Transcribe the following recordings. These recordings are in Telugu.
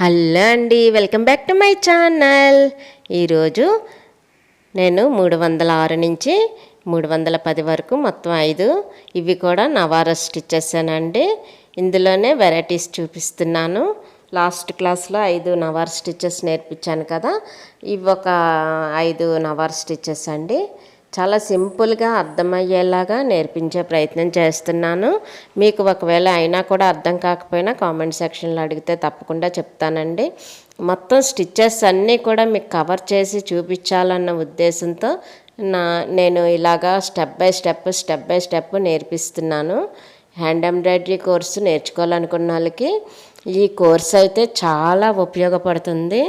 హలో అండి welcome back to my channel. ఈరోజు నేను మూడు వందల ఆరు నుంచి మూడు వందల పది వరకు మొత్తం ఐదు ఇవి కూడా నవార స్టిచ్ చేశానండి. ఇందులోనే వెరైటీస్ చూపిస్తున్నాను. లాస్ట్ క్లాస్లో ఐదు నవార్ స్టిచెస్ నేర్పించాను కదా. ఇవి ఒక ఐదు నవార్ స్టిచ్చెస్ అండి. చాలా సింపుల్గా అర్థమయ్యేలాగా నేర్పించే ప్రయత్నం చేస్తున్నాను. మీకు ఒకవేళ అయినా కూడా అర్థం కాకపోయినా కామెంట్ సెక్షన్లో అడిగితే తప్పకుండా చెప్తానండి. మొత్తం స్టిచ్చెస్ అన్నీ కూడా మీకు కవర్ చేసి చూపించాలన్న ఉద్దేశంతో నా నేను ఇలాగా step by step step by step నేర్పిస్తున్నాను. Hand embroidery course నేర్చుకోవాలనుకున్న వాళ్ళకి ఈ కోర్స్ అయితే చాలా ఉపయోగపడుతుంది.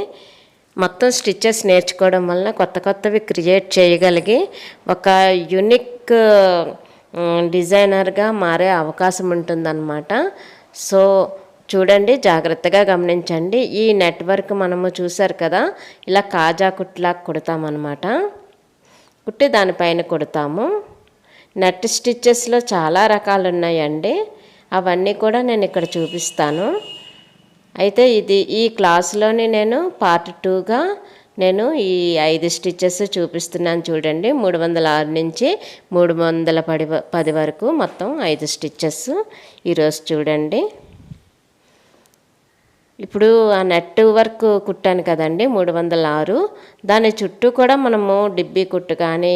మొత్తం స్టిచ్చెస్ నేర్చుకోవడం వలన కొత్త కొత్తవి క్రియేట్ చేయగలిగి ఒక యునిక్ డిజైనర్గా మారే అవకాశం ఉంటుందన్నమాట. సో చూడండి జాగ్రత్తగా గమనించండి. ఈ నెట్వర్క్ మనము చూసారు కదా ఇలా కాజా కుట్లా కుడతామన్నమాట. కుట్టి దానిపైన కుడతాము. నెట్ స్టిచ్చెస్లో చాలా రకాలు ఉన్నాయండి అవన్నీ కూడా నేను ఇక్కడ చూపిస్తాను. అయితే ఇది ఈ క్లాస్లోని నేను పార్ట్ టూగా నేను ఈ ఐదు స్టిచ్చెస్ చూపిస్తున్నాను చూడండి. మూడు వందల ఆరు నుంచి మూడు వందల పది పది వరకు మొత్తం ఐదు స్టిచ్చెస్ ఈరోజు చూడండి. ఇప్పుడు ఆ నెట్ వర్క్ కుట్టాను కదండి మూడు వందల ఆరు. దాని చుట్టూ కూడా మనము డిబ్బీ కుట్టు కానీ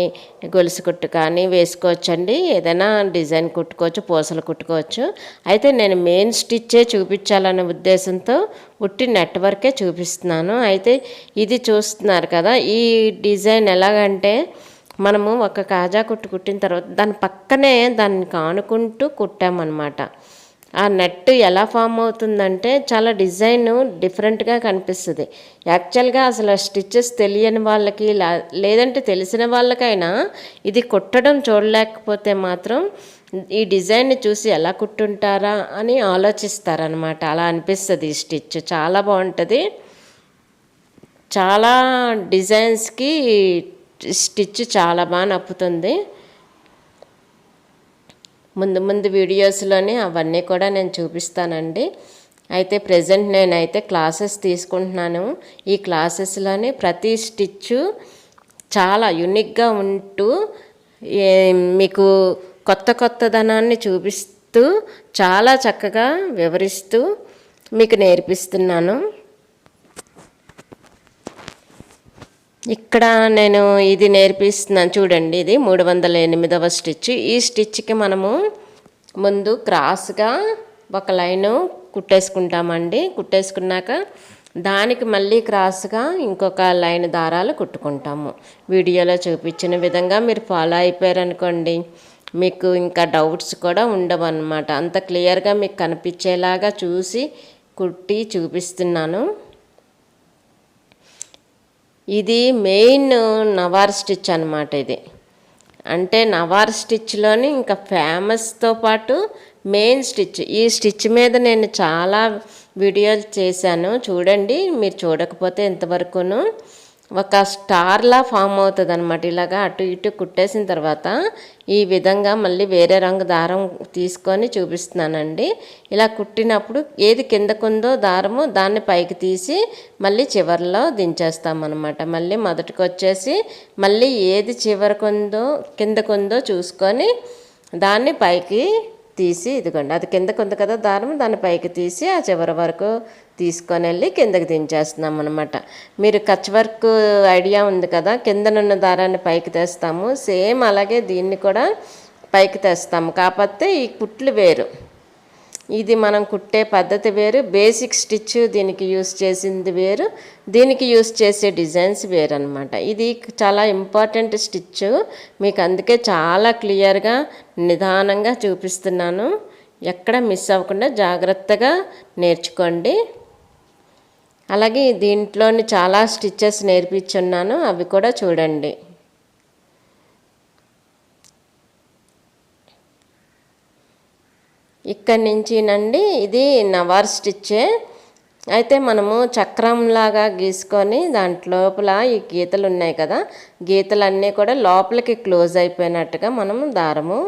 గొలుసు కుట్టు కానీ వేసుకోవచ్చండి. ఏదైనా డిజైన్ కుట్టుకోవచ్చు పూసలు కుట్టుకోవచ్చు. అయితే నేను మెయిన్ స్టిచ్చే చూపించాలనే ఉద్దేశంతో ఉట్టి నెట్ వర్కే చూపిస్తున్నాను. అయితే ఇది చూస్తున్నారు కదా ఈ డిజైన్ ఎలాగంటే మనము ఒక కాజా కుట్టు కుట్టిన తర్వాత దాని పక్కనే దాన్ని కానుకుంటూ కుట్టామన్నమాట. ఆ నెట్ ఎలా ఫామ్ అవుతుందంటే చాలా డిజైన్ డిఫరెంట్గా కనిపిస్తుంది. యాక్చువల్గా అసలు స్టిచ్చెస్ తెలియని వాళ్ళకి లేదంటే తెలిసిన వాళ్ళకైనా ఇది కుట్టడం చూడలేకపోతే మాత్రం ఈ డిజైన్ని చూసి ఎలా కుట్టుంటారా అని ఆలోచిస్తారనమాట అలా అనిపిస్తుంది ఈ స్టిచ్. చాలా బాగుంటుంది. చాలా డిజైన్స్కి స్టిచ్ చాలా బాగా నప్పుతుంది. ముందు ముందు వీడియోస్లోనే అవన్నీ కూడా నేను చూపిస్తానండి. అయితే ప్రజెంట్ నేనైతే క్లాసెస్ తీసుకుంటున్నాను. ఈ క్లాసెస్లోని ప్రతి స్టిచ్చు చాలా యునిక్గా ఉంటూ మీకు కొత్త కొత్తదనాన్ని చూపిస్తూ చాలా చక్కగా వివరిస్తూ మీకు నేర్పిస్తున్నాను. ఇక్కడ నేను ఇది నేర్పిస్తున్నాను చూడండి ఇది మూడు వందల ఎనిమిదవ స్టిచ్. ఈ స్టిచ్కి మనము ముందు క్రాస్గా ఒక లైను కుట్టేసుకుంటామండి. కుట్టేసుకున్నాక దానికి మళ్ళీ క్రాస్గా ఇంకొక లైన్ దారాలు కుట్టుకుంటాము. వీడియోలో చూపించిన విధంగా మీరు ఫాలో అయిపోయారనుకోండి మీకు ఇంకా డౌట్స్ కూడా ఉండవు అనమాట అంత క్లియర్గా మీకు కనిపించేలాగా చూసి కుట్టి చూపిస్తున్నాను. ఇది మెయిన్ నవార్ స్టిచ్ అనమాట ఇది. అంటే నవార్ స్టిచ్లోని ఇంకా ఫేమస్తో పాటు మెయిన్ స్టిచ్. ఈ స్టిచ్ మీద నేను చాలా వీడియోలు చేశాను. చూడండి మీరు చూడకపోతే ఇంతవరకును. ఒక స్టార్లా ఫామ్ అవుతుంది అనమాట ఇలాగా అటు ఇటు కుట్టేసిన తర్వాత ఈ విధంగా మళ్ళీ వేరే రంగు దారం తీసుకొని చూపిస్తున్నానండి. ఇలా కుట్టినప్పుడు ఏది కిందకుందో దారము దాన్ని పైకి తీసి మళ్ళీ చివరిలో దించేస్తామన్నమాట. మళ్ళీ మొదటికి వచ్చేసి మళ్ళీ ఏది చివరికుందో కిందకుందో చూసుకొని దాన్ని పైకి తీసి ఇదిగోండి అది కిందకు ఉంది కదా దారం దాన్ని పైకి తీసి ఆ చివరి వరకు తీసుకొని వెళ్ళి కిందకి దించేస్తున్నాం అనమాట మీరు కచ్ వర్క్ ఐడియా ఉంది కదా కిందనున్న దారాన్ని పైకి తెస్తాము సేమ్ అలాగే దీన్ని కూడా పైకి తెస్తాము. కాకపోతే ఈ కుట్లు వేరు. ఇది మనం కుట్టే పద్ధతి వేరు బేసిక్ స్టిచ్ దీనికి యూస్ చేసింది వేరు దీనికి యూస్ చేసే డిజైన్స్ వేరు అనమాట ఇది చాలా ఇంపార్టెంట్ స్టిచ్ మీకు అందుకే చాలా క్లియర్గా నిదానంగా చూపిస్తున్నాను. ఎక్కడ మిస్ అవ్వకుండా జాగ్రత్తగా నేర్చుకోండి. అలాగే దీంట్లోని చాలా స్టిచ్చెస్ నేర్పించున్నాను అవి కూడా చూడండి. ఇక్కడి నుంచి నండి ఇది నవార్ స్టిచ్చే. అయితే మనము చక్రంలాగా గీసుకొని దాంట్లోపల ఈ గీతలు ఉన్నాయి కదా గీతలన్నీ కూడా లోపలికి క్లోజ్ అయిపోయినట్టుగా మనము దారము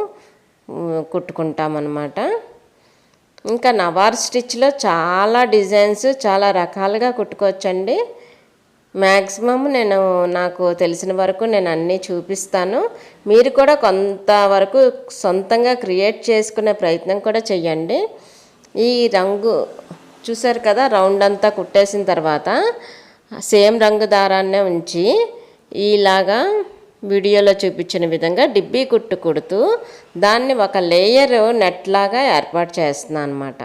కుట్టుకుంటామన్నమాట. ఇంకా నవార్ స్టిచ్లో చాలా డిజైన్స్ చాలా రకాలుగా కుట్టుకోవచ్చండి. మ్యాక్సిమం నేను నాకు తెలిసిన వరకు నేను అన్నీ చూపిస్తాను. మీరు కూడా కొంతవరకు సొంతంగా క్రియేట్ చేసుకునే ప్రయత్నం కూడా చెయ్యండి. ఈ రంగు చూసారు కదా రౌండ్ అంతా కుట్టేసిన తర్వాత సేమ్ రంగు దారాన్నే ఉంచి ఇలాగా వీడియోలో చూపించిన విధంగా డిబ్బీ కుట్టు కుడుతూ దాన్ని ఒక లేయర్ నెట్ లాగా ఏర్పాటు చేస్తున్నాను అనమాట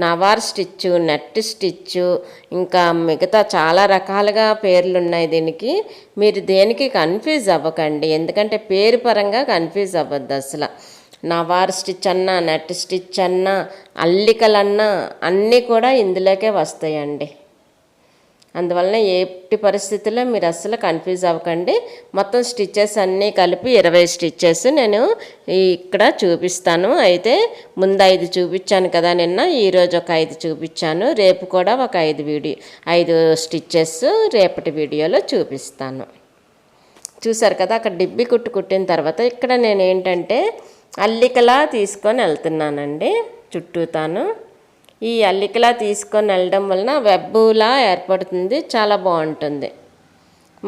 నవార్ స్టిచ్చు నెట్ స్టిచ్చు ఇంకా మిగతా చాలా రకాలుగా పేర్లు ఉన్నాయి దీనికి. మీరు దేనికి కన్ఫ్యూజ్ అవ్వకండి. ఎందుకంటే పేరు పరంగా కన్ఫ్యూజ్ అవ్వద్దు అసలు. నవార్ స్టిచ్ అన్నా నెట్ స్టిచ్ అన్నా అల్లికలన్నా అన్నీ కూడా ఇందులోకే వస్తాయండి. అందువలన ఎట్టి పరిస్థితుల్లో మీరు అస్సలు కన్ఫ్యూజ్ అవ్వకండి. మొత్తం స్టిచ్చెస్ అన్నీ కలిపి ఇరవై స్టిచ్చెస్ నేను ఇక్కడ చూపిస్తాను. అయితే ముందు ఐదు చూపించాను కదా నిన్న ఈరోజు ఒక ఐదు చూపించాను. రేపు కూడా ఒక ఐదు వీడియో ఐదు స్టిచ్చెస్ రేపటి వీడియోలో చూపిస్తాను. చూసారు కదా అక్కడ డిబ్బి కుట్టు కుట్టిన తర్వాత ఇక్కడ నేను ఏంటంటే అల్లికలా తీసుకొని వెళ్తున్నానండి చుట్టూతాను. ఈ అల్లికలా తీసుకొని వెళ్ళడం వలన వెబ్బులా ఏర్పడుతుంది చాలా బాగుంటుంది.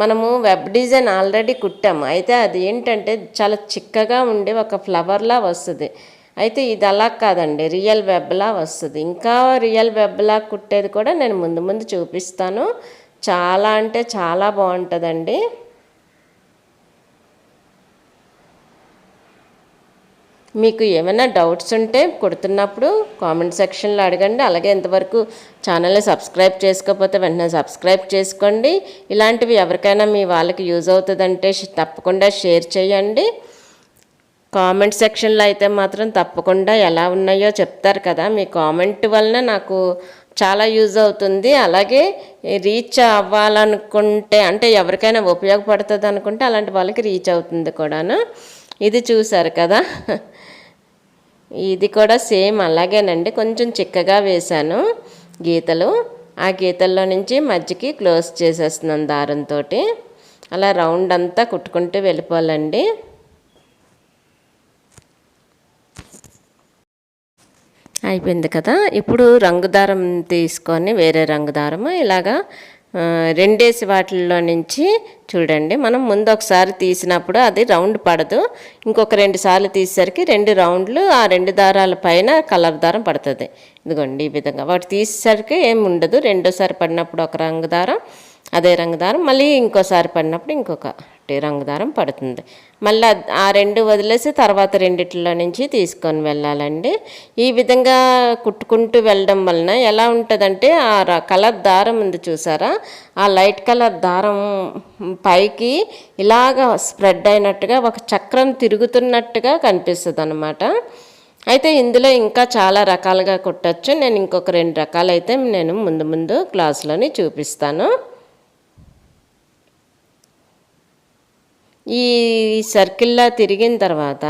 మనము వెబ్ డిజైన్ ఆల్రెడీ కుట్టాము అయితే అది ఏంటంటే చాలా చిక్కగా ఉండి ఒక ఫ్లవర్లా వస్తుంది. అయితే ఇది అలా కాదండి రియల్ వెబ్లా వస్తుంది. ఇంకా రియల్ వెబ్లా కుట్టేది కూడా నేను ముందు ముందు చూపిస్తాను. చాలా అంటే చాలా బాగుంటుందండి. మీకు ఏమైనా డౌట్స్ ఉంటే కుడుతున్నప్పుడు కామెంట్ సెక్షన్లో అడగండి. అలాగే ఇంతవరకు ఛానల్ని సబ్స్క్రైబ్ చేసుకోకపోతే వెంటనే సబ్స్క్రైబ్ చేసుకోండి. ఇలాంటివి ఎవరికైనా మీ వాళ్ళకి యూజ్ అవుతుందంటే తప్పకుండా షేర్ చేయండి. కామెంట్ సెక్షన్లో అయితే మాత్రం తప్పకుండా ఎలా ఉన్నాయో చెప్తారు కదా. మీ కామెంట్ వలన నాకు చాలా యూజ్ అవుతుంది. అలాగే రీచ్ అవ్వాలనుకుంటే అంటే ఎవరికైనా ఉపయోగపడుతుంది అనుకుంటే అలాంటి వాళ్ళకి రీచ్ అవుతుంది కూడాను. ఇది చూశారు కదా. ఇది కూడా సేమ్ అలాగేనండి. కొంచెం చిక్కగా వేశాను గీతలు. ఆ గీతల్లో నుంచి మధ్యకి క్లోజ్ చేసేస్తున్నాను దారంతో అలా రౌండ్ అంతా కుట్టుకుంటూ వెళ్ళిపోవాలండి. అయిపోయింది కదా. ఇప్పుడు రంగు దారం తీసుకొని వేరే రంగు దారము ఇలాగా రెండేసి వాటిల్లో నుంచి చూడండి మనం ముందు ఒకసారి తీసినప్పుడు అది రౌండ్ పడదు. ఇంకొక రెండు సార్లు తీసేసరికి రెండు రౌండ్లు ఆ రెండు దారాల పైన కలర్ దారం పడుతుంది. ఇదిగోండి ఈ విధంగా. వాటి తీసేసరికి ఏమి ఉండదు. రెండోసారి పడినప్పుడు ఒక రంగు దారం అదే రంగు దారం మళ్ళీ ఇంకోసారి పడినప్పుడు ఇంకొక రంగు దారం పడుతుంది. మళ్ళీ ఆ రెండు వదిలేసి తర్వాత రెండిట్లో నుంచి తీసుకొని వెళ్ళాలండి. ఈ విధంగా కుట్టుకుంటూ వెళ్ళడం వలన ఎలా ఉంటుందంటే ఆ కలర్ దారం ఉంది చూసారా? ఆ లైట్ కలర్ దారం పైకి ఇలాగ స్ప్రెడ్ అయినట్టుగా ఒక చక్రం తిరుగుతున్నట్టుగా కనిపిస్తుంది అనమాట అయితే ఇందులో ఇంకా చాలా రకాలుగా కుట్టచ్చు. నేను ఇంకొక రెండు రకాలైతే నేను ముందు ముందు క్లాస్లోని చూపిస్తాను. ఈ సర్కిల్లా తిరిగిన తర్వాత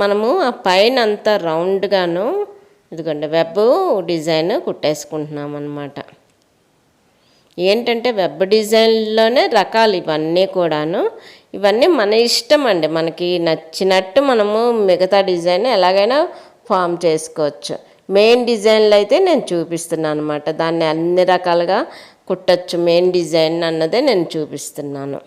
మనము ఆ పైన అంతా రౌండ్గాను ఇదిగోండి వెబ్ డిజైన్ కుట్టేసుకుంటున్నాం అనమాట ఏంటంటే వెబ్ డిజైన్లోనే రకాలు ఇవన్నీ కూడాను. ఇవన్నీ మన ఇష్టం అండి. మనకి నచ్చినట్టు మనము మిగతా డిజైన్ ఎలాగైనా ఫామ్ చేసుకోవచ్చు. మెయిన్ డిజైన్లు అయితే నేను చూపిస్తున్నాను అనమాట దాన్ని అన్ని రకాలుగా కుట్టచ్చు. మెయిన్ డిజైన్ అన్నదే నేను చూపిస్తున్నాను.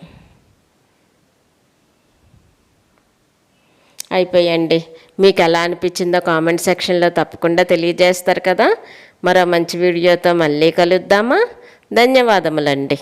అయిపోయండి. మీకు ఎలా అనిపించిందో కామెంట్ సెక్షన్లో తప్పకుండా తెలియజేస్తారు కదా. మరో మంచి వీడియోతో మళ్ళీ కలుద్దామా? ధన్యవాదములండి.